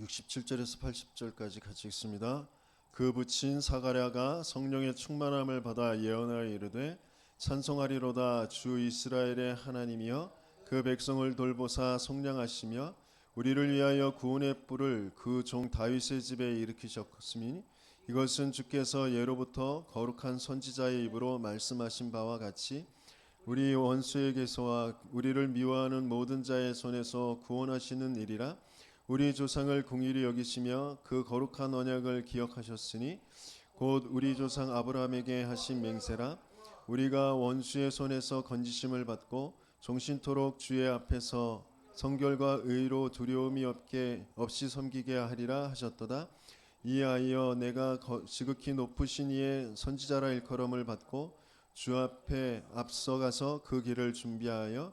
67절에서 80절까지 같이 읽습니다. 그 붙인 사가랴가 성령의 충만함을 받아 예언하여 이르되 찬송하리로다 주 이스라엘의 하나님이여 그 백성을 돌보사 속량하시며 우리를 위하여 구원의 뿔을 그 종 다윗의 집에 일으키셨으니 이것은 주께서 예로부터 거룩한 선지자의 입으로 말씀하신 바와 같이 우리 원수에게서와 우리를 미워하는 모든 자의 손에서 구원하시는 일이라 우리 조상을 궁일히 여기시며 그 거룩한 언약을 기억하셨으니 곧 우리 조상 아브라함에게 하신 맹세라. 우리가 원수의 손에서 건지심을 받고 종신토록 주의 앞에서 성결과 의로 두려움이 없게 없이 섬기게 하리라 하셨도다. 이하여 내가 거- 지극히 높으신 이의 선지자라 일컬음을 받고 주 앞에 앞서가서 그 길을 준비하여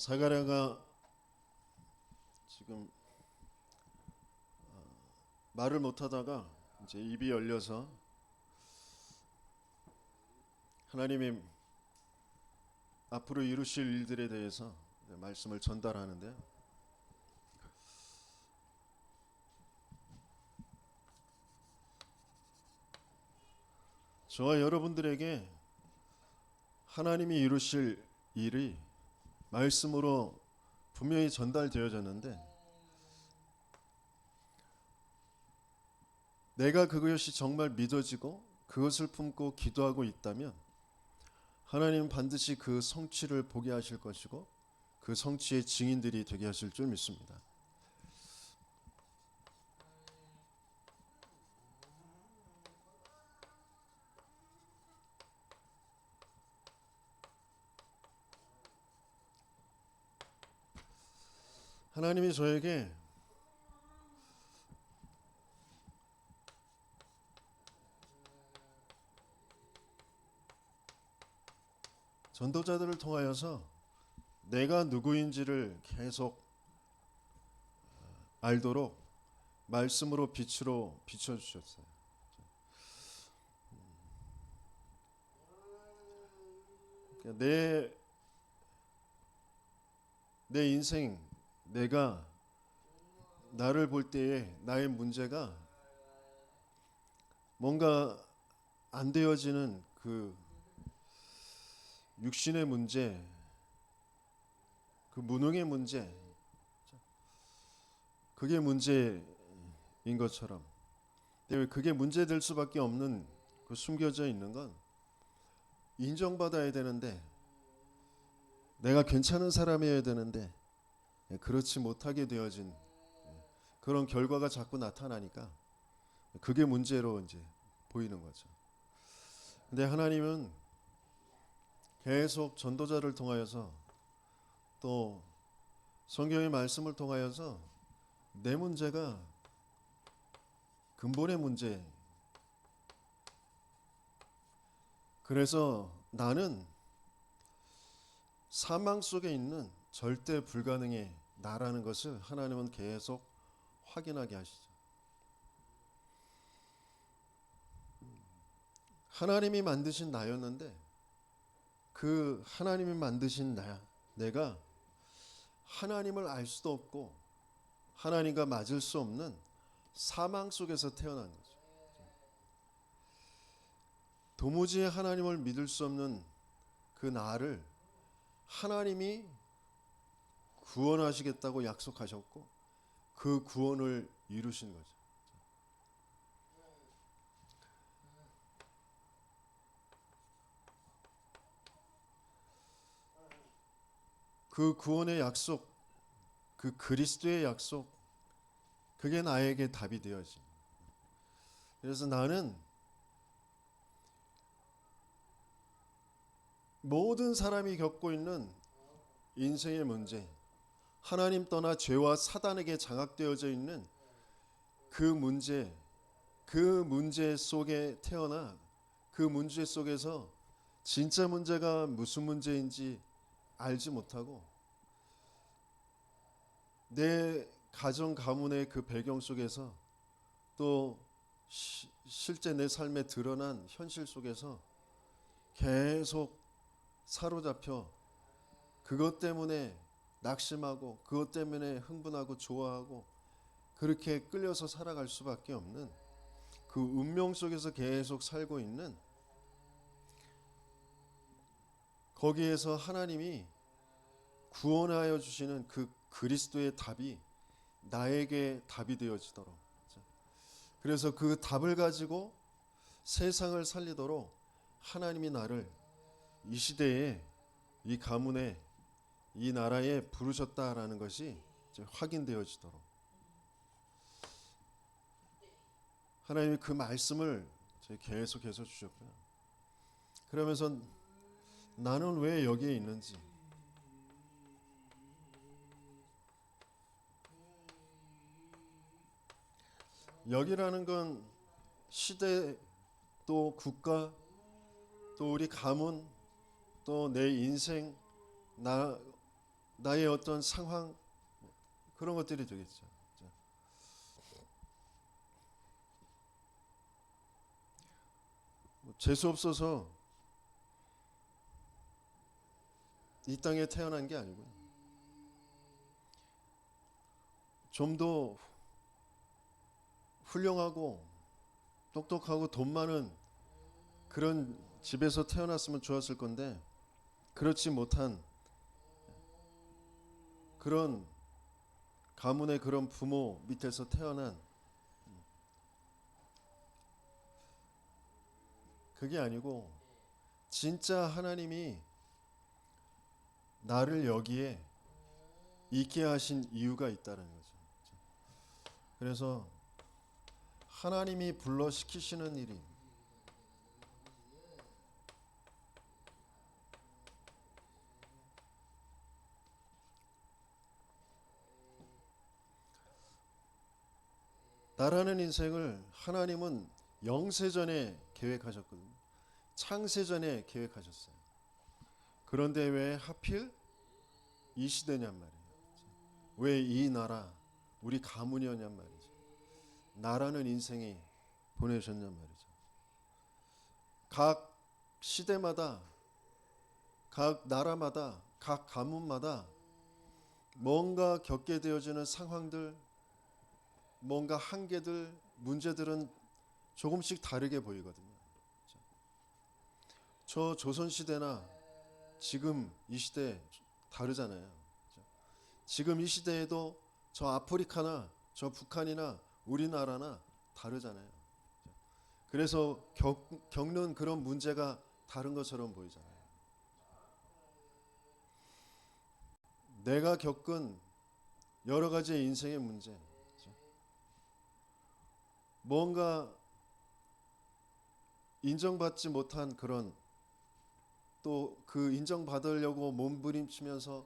사가랴가 지금 어, 말을 못하다가 이제 입이 열려서 하나님이 앞으로 이루실 일들에 대해서 말씀을 전달하는데요. 저와 여러분들에게 하나님이 이루실 일이 말씀으로 분명히 전달되어졌는데 내가 그것이 정말 믿어지고 그것을 품고 기도하고 있다면 하나님 반드시 그 성취를 보게 하실 것이고 그 성취의 증인들이 되게 하실 줄 믿습니다. 하나님이 저에게 전도자들을 통하여서 내가 누구인지를 계속 알도록 말씀으로 빛으로 비춰 주셨어요. 그러니까 내, 내 인생, 내가 나를 볼 때에 나의 문제가 뭔가 안 되어지는 그 육신의 문제, 그 무능의 문제, 그게 문제인 것처럼. 그게 문제될 수밖에 없는 그 숨겨져 있는 건 인정받아야 되는데 내가 괜찮은 사람이어야 되는데 예, 그렇지 못하게 되어진 예, 그런 결과가 자꾸 나타나니까 그게 문제로 이제 보이는 거죠. 근데 하나님은 계속 전도자를 통하여서 또 성경의 말씀을 통하여서 내 문제가 근본의 문제. 그래서 나는 사망 속에 있는 절대 불가능의 나라는 것을 하나님은 계속 확인하게 하시죠. 하나님이 만드신 나였는데 그 하나님이 만드신 나 내가 하나님을 알 수도 없고 하나님과 맞을 수 없는 사망 속에서 태어난 거죠. 도무지 하나님을 믿을 수 없는 그 나를 하나님이 구원하시겠다고 약속하셨고 그 구원을 이루신 거죠. 그 구원의 약속, 그 그리스도의 약속, 그게 나에게 답이 되어진. 그래서 나는 모든 사람이 겪고 있는 인생의 문제, 하나님 떠나 죄와 사단에게 장악되어져 있는 그 문제, 그 문제 속에 태어나 그 문제 속에서 진짜 문제가 무슨 문제인지 알지 못하고 내 가정 가문의 그 배경 속에서 또 시, 실제 내 삶에 드러난 현실 속에서 계속 사로잡혀 그것 때문에 낙심하고 그것 때문에 흥분하고 좋아하고 그렇게 끌려서 살아갈 수밖에 없는 그 운명 속에서 계속 살고 있는 거기에서 하나님이 구원하여 주시는 그 그리스도의 답이 나에게 답이 되어지도록. 그래서 그 답을 가지고 세상을 살리도록 하나님이 나를 이 시대에 이 가문에 이 나라에 부르셨다라는 것이 확인되어지도록 하나님이 그 말씀을 계속해서 주셨고요. 그러면서 나는 왜 여기에 있는지 여기라는 건 시대 또 국가 또 우리 가문 또 내 인생 나 나의 어떤 상황 그런 것들이 되겠죠. 뭐 재수 없어서 이 땅에 태어난 게 아니고요. 좀 더 훌륭하고 똑똑하고 돈 많은 그런 집에서 태어났으면 좋았을 건데 그렇지 못한 그런 가문의 그런 부모 밑에서 태어난 그게 아니고 진짜 하나님이 나를 여기에 있게 하신 이유가 있다는 거죠. 그래서 하나님이 불러 시키시는 일이 나라는 인생을 하나님은 영세전에 계획하셨거든요. 창세전에 계획하셨어요. 그런데 왜 하필 이 시대냔 말이에요. 왜 이 나라, 우리 가문이었냔 말이죠. 나라는 인생이 보내셨냔 말이죠. 각 시대마다, 각 나라마다, 각 가문마다 뭔가 겪게 되어지는 상황들, 뭔가 한계들, 문제들은 조금씩 다르게 보이거든요. 저 조선 시대나 지금 이 시대 다르잖아요. 지금 이 시대에도 저 아프리카나 저 북한이나 우리나라나 다르잖아요. 그래서 겪, 겪는 그런 문제가 다른 것처럼 보이잖아요. 내가 겪은 여러 가지의 인생의 문제, 뭔가 인정받지 못한 그런 또 그 인정받으려고 몸부림치면서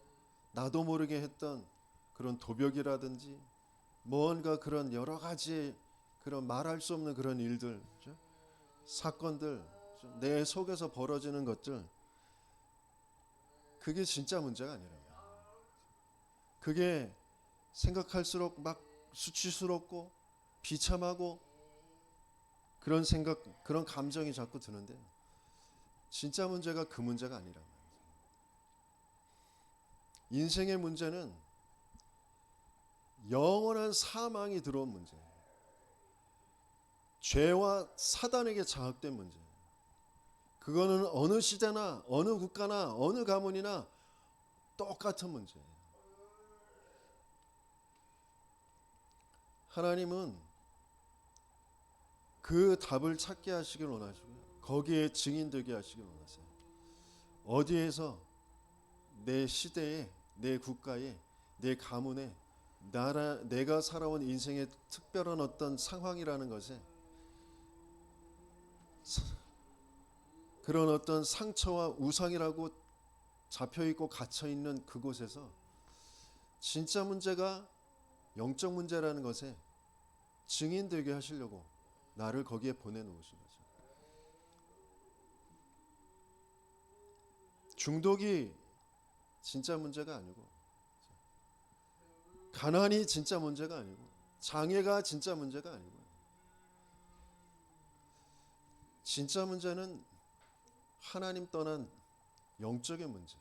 나도 모르게 했던 그런 도벽이라든지 뭔가 그런 여러 가지 그런 말할 수 없는 그런 일들? 사건들 내 속에서 벌어지는 것들 그게 진짜 문제가 아니라요. 그게 생각할수록 막 수치스럽고 비참하고 그런 생각 그런 감정이 자꾸 드는데 진짜 문제가 그 문제가 아니라 인생의 문제는 영원한 사망이 들어온 문제. 죄와 사단에게 장악된 문제. 그거는 어느 시대나 어느 국가나 어느 가문이나 똑같은 문제예요. 하나님은 그 답을 찾게 하시길 원하시고요. 거기에 증인되게 하시길 원하세요. 어디에서 내 시대에, 내 국가에, 내 가문에 나라 내가 살아온 인생의 특별한 어떤 상황이라는 것에 그런 어떤 상처와 우상이라고 잡혀 있고 갇혀 있는 그곳에서 진짜 문제가 영적 문제라는 것에 증인 되게 하시려고 나를 거기에 보내놓으신 거죠. 중독이 진짜 문제가 아니고 가난이 진짜 문제가 아니고 장애가 진짜 문제가 아니고 진짜 문제는 하나님 떠난 영적인 문제.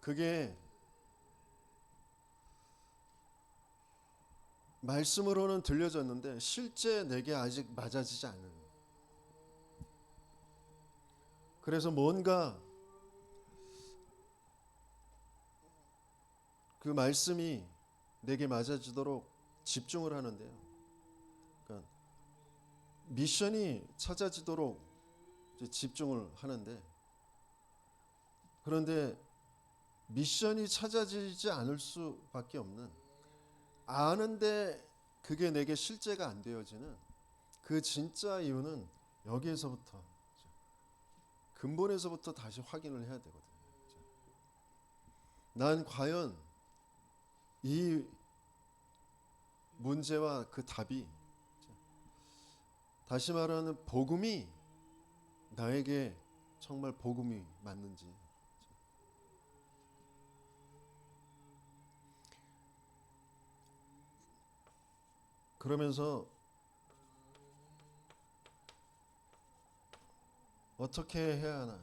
그게 말씀으로는 들려졌는데 실제 내게 아직 맞아지지 않는. 그래서 뭔가 그 말씀이 내게 맞아지도록 집중을 하는데요. 그러니까 미션이 찾아지도록 집중을 하는데 그런데 미션이 찾아지지 않을 수밖에 없는 아는데 그게 내게 실제가 안 되어지는 그 진짜 이유는 여기에서부터 근본에서부터 다시 확인을 해야 되거든요. 난 과연 이 문제와 그 답이 다시 말하는 복음이 나에게 정말 복음이 맞는지 그러면서 어떻게 해야 하나?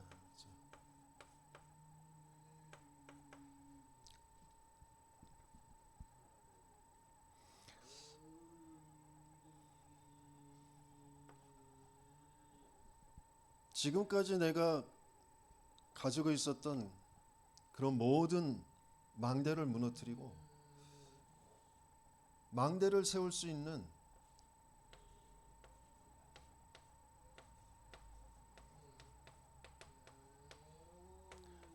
지금까지 내가 가지고 있었던 그런 모든 망대를 무너뜨리고 망대를 세울 수 있는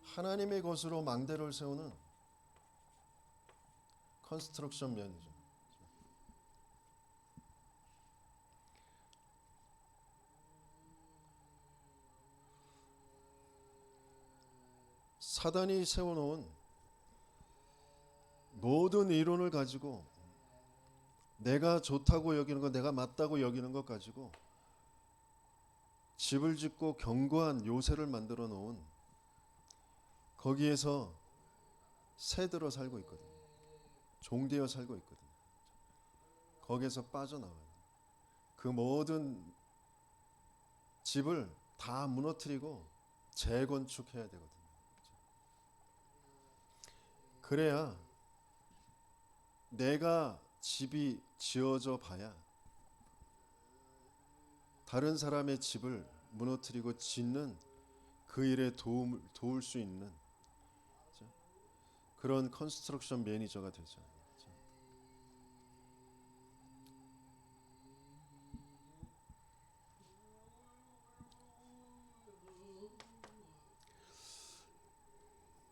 하나님의 것으로 망대를 세우는 컨스트럭션 면이죠. 사단이 세워놓은 모든 이론을 가지고 내가 좋다고 여기는 것, 내가 맞다고 여기는 것 가지고 집을 짓고 견고한 요새를 만들어 놓은 거기에서 새들어 살고 있거든요. 종되어 살고 있거든요. 거기에서 빠져나와요. 그 모든 집을 다 무너뜨리고 재건축해야 되거든요. 그래야 내가 집이 지어져 봐야 다른 사람의 집을 무너뜨리고 짓는 그 일에 도움을 도울 수 있는? 그런 컨스트럭션 매니저가 되죠.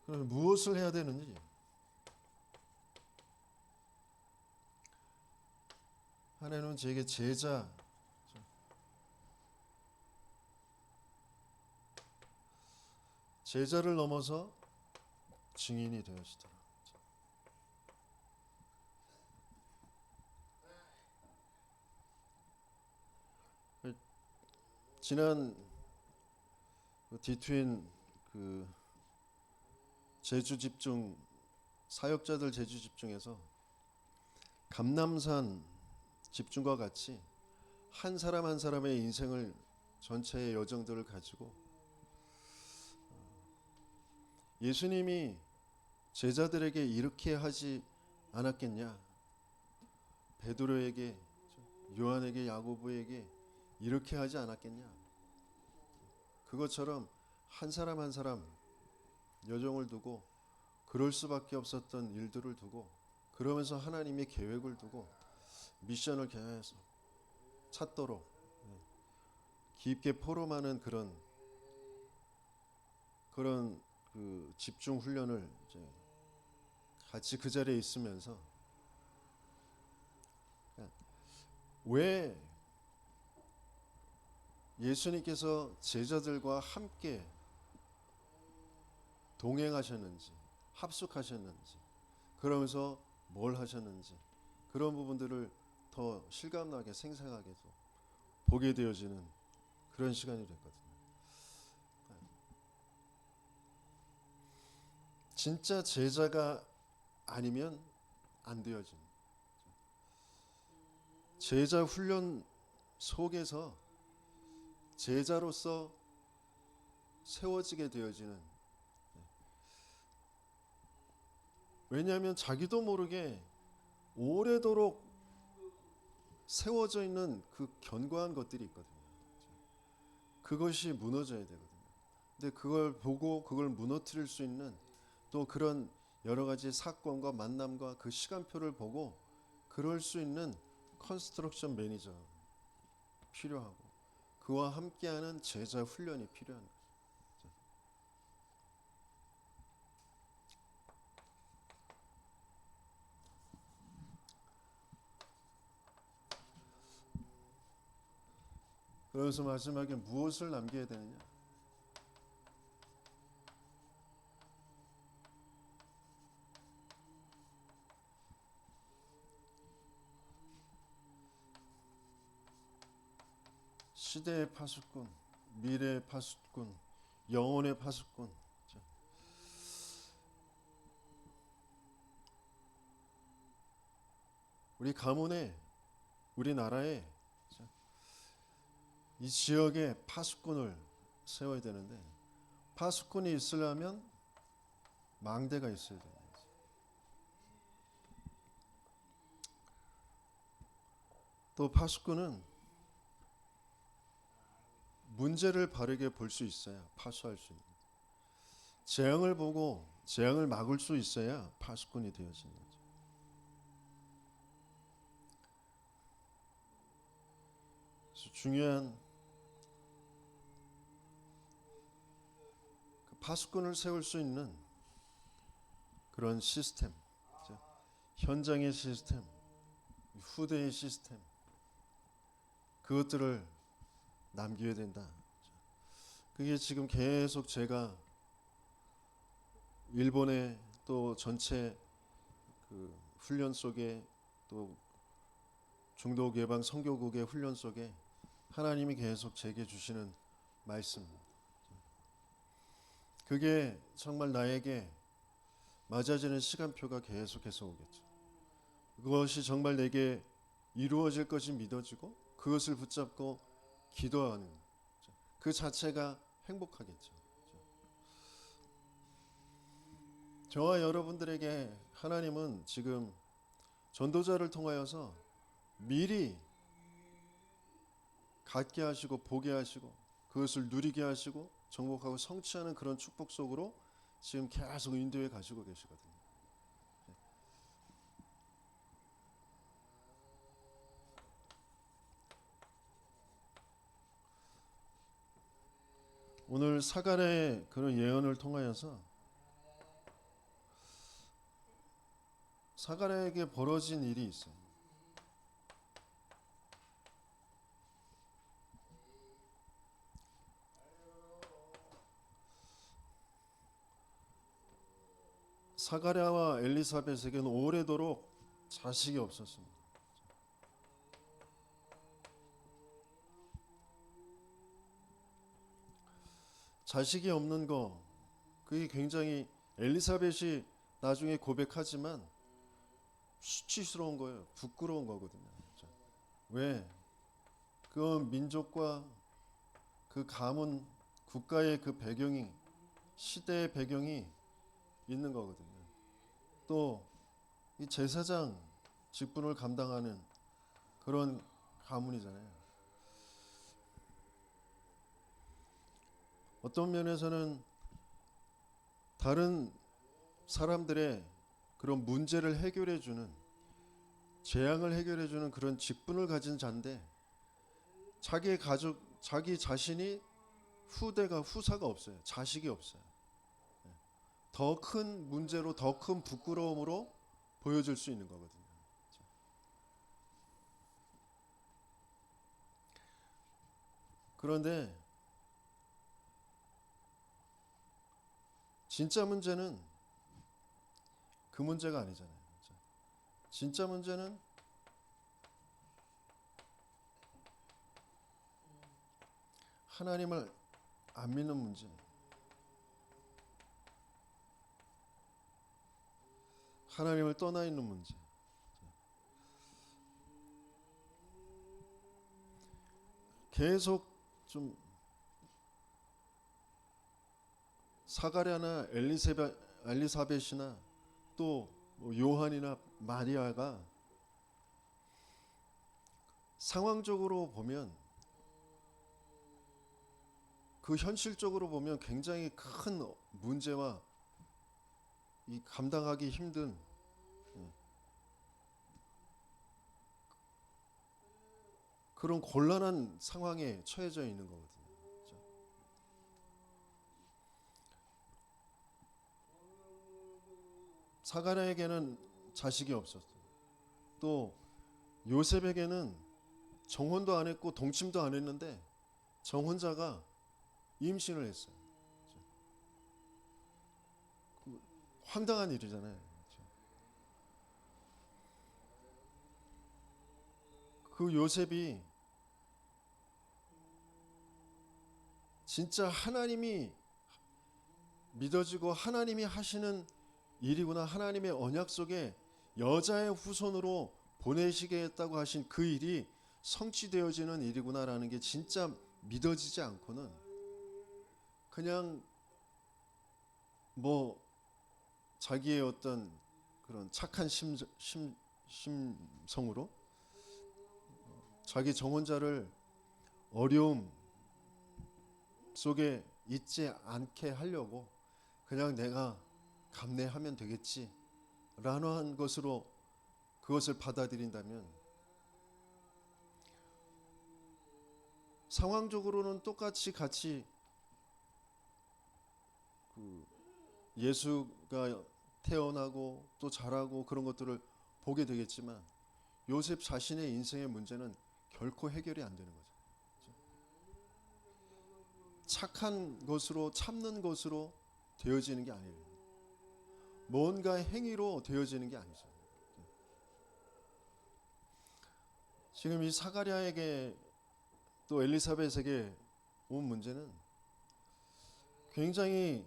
무엇을 해야 되는지 하나님은 제게 제자 제자를 넘어서 증인이 되시더라. 지난 그 디트윈 그 제주 집중 사역자들 제주 집중에서 감남산 집중과 같이 한 사람 한 사람의 인생을 전체의 여정들을 가지고 예수님이 제자들에게 이렇게 하지 않았겠냐? 베드로에게 요한에게 야고보에게 이렇게 하지 않았겠냐? 그것처럼 한 사람 한 사람 여정을 두고 그럴 수밖에 없었던 일들을 두고 그러면서 하나님의 계획을 두고 미션을 계속 찾도록 예, 깊게 포럼하는 그런 그런 그 집중 훈련을 이제 같이 그 자리에 있으면서 왜 예수님께서 제자들과 함께 동행하셨는지 합숙하셨는지 그러면서 뭘 하셨는지 그런 부분들을 더 실감나게 생생하게 또 보게 되어지는 그런 시간이 됐거든요. 진짜 제자가 아니면 안 되어진 제자 훈련 속에서 제자로서 세워지게 되어지는 왜냐하면 자기도 모르게 오래도록 세워져 있는 그 견고한 것들이 있거든요. 그것이 무너져야 되거든요. 근데 그걸 보고 그걸 무너뜨릴 수 있는 또 그런 여러 가지 사건과 만남과 그 시간표를 보고 그럴 수 있는 컨스트럭션 매니저 필요하고 그와 함께하는 제자 훈련이 필요한 거죠. 그래서 마지막에 무엇을 남겨야 되느냐? 시대의 파수꾼, 미래의 파수꾼, 영혼의 파수꾼. 자. 우리 가문에, 우리 나라에 자, 이 지역에 파수꾼을 세워야 되는데 파수꾼이 있으려면 망대가 있어야 돼요. 또 파수꾼은 문제를 바르게 볼 수 있어야 파수할 수 있는 재앙을 보고 재앙을 막을 수 있어야 파수꾼이 되어지는 거죠. 중요한 파수꾼을 세울 수 있는 그런 시스템, 자, 현장의 시스템, 후대의 시스템, 그것들을 남겨야 된다. 그게 지금 계속 제가 일본의 또 전체 그 훈련 속에 또 중독 예방 선교국의 훈련 속에 하나님이 계속 제게 주시는 말씀. 그게 정말 나에게 맞아지는 시간표가 계속해서 오겠죠. 그것이 정말 내게 이루어질 것이 믿어지고 그것을 붙잡고 기도하는 그 자체가 행복하겠죠. 저와 여러분들에게 하나님은 지금 전도자를 통하여서 미리 갖게 하시고 보게 하시고 그것을 누리게 하시고 정복하고 성취하는 그런 축복 속으로 지금 계속 인도해 가시고 계시거든요. 오늘 사갈의 그런 예언을 통하여서 사갈에게 벌어진 일이 있어요. 사가랴와 엘리사벳에게는 오래도록 자식이 없었습니다. 자식이 없는 거 그게 굉장히 엘리사벳이 나중에 고백하지만 수치스러운 거예요. 부끄러운 거거든요. 자, 왜? 그 민족과 그 가문 국가의 그 배경이 시대의 배경이 있는 거거든요. 또 이 제사장 직분을 감당하는 그런 가문이잖아요. 어떤 면에서는 다른 사람들의 그런 문제를 해결해 주는 재앙을 해결해 주는 그런 직분을 가진 자인데 자기 가족 자기 자신이 후대가 후사가 없어요. 자식이 없어요. 더 큰 문제로 더 큰 부끄러움으로 보여줄 수 있는 거거든요. 그런데 진짜 문제는 그 문제가 아니잖아요. 진짜. 진짜 문제는 하나님을 안 믿는 문제. 하나님을 떠나 있는 문제. 계속 좀 사가랴나 엘리세베, 엘리사벳이나 또뭐 요한이나 마리아가 상황적으로 보면 그 현실적으로 보면 굉장히 큰 문제와 이 감당하기 힘든 그런 곤란한 상황에 처해져 있는 거거든요. 그죠? 사가랴에게는 자식이 없었어요. 또 요셉에게는 정혼도 안 했고 동침도 안 했는데 정혼자가 임신을 했어요. 그죠? 그 황당한 일이잖아요. 그죠? 그 요셉이 진짜 하나님이 믿어지고 하나님이 하시는 일이구나. 하나님의 언약 속에 여자의 후손으로 보내시겠다고 하신 그 일이 성취되어지는 일이구나라는 게 진짜 믿어지지 않고는 그냥 뭐 자기의 어떤 그런 착한 심, 심, 심성으로 자기 정혼자를 어려움 속에 있지 않게 하려고 그냥 내가 감내하면 되겠지 라는 것으로 그것을 받아들인다면 상황적으로는 똑같이 같이 그 예수가 태어나고 또 자라고 그런 것들을 보게 되겠지만 요셉 자신의 인생의 문제는 결코 해결이 안 되는 거죠. 착한 것으로 참는 것으로 되어지는 게 아니에요. 뭔가 행위로 되어지는 게 아니죠. 지금 이 사가랴에게 또 엘리사벳에게 온 문제는 굉장히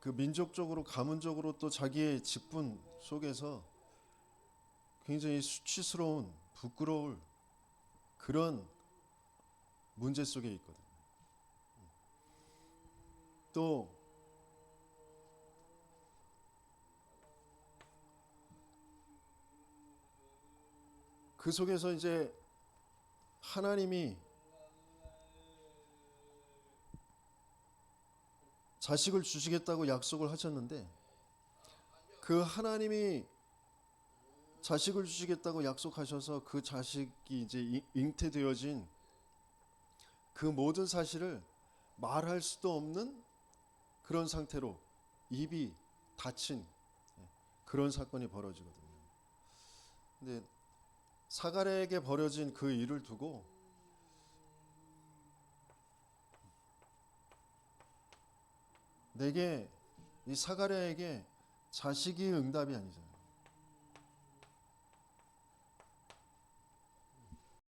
그 민족적으로 가문적으로 또 자기의 직분 속에서 굉장히 수치스러운 부끄러울 그런 문제 속에 있거든요. 또 그 속에서 이제 하나님이 자식을 주시겠다고 약속을 하셨는데 그 하나님이 자식을 주시겠다고 약속하셔서 그 자식이 이제 잉- 잉태되어진 그 모든 사실을 말할 수도 없는 그런 상태로 입이 닫힌 그런 사건이 벌어지거든요. 근데 사가랴에게 벌어진 그 일을 두고 내게 이 사가랴에게 자식이 응답이 아니잖아요.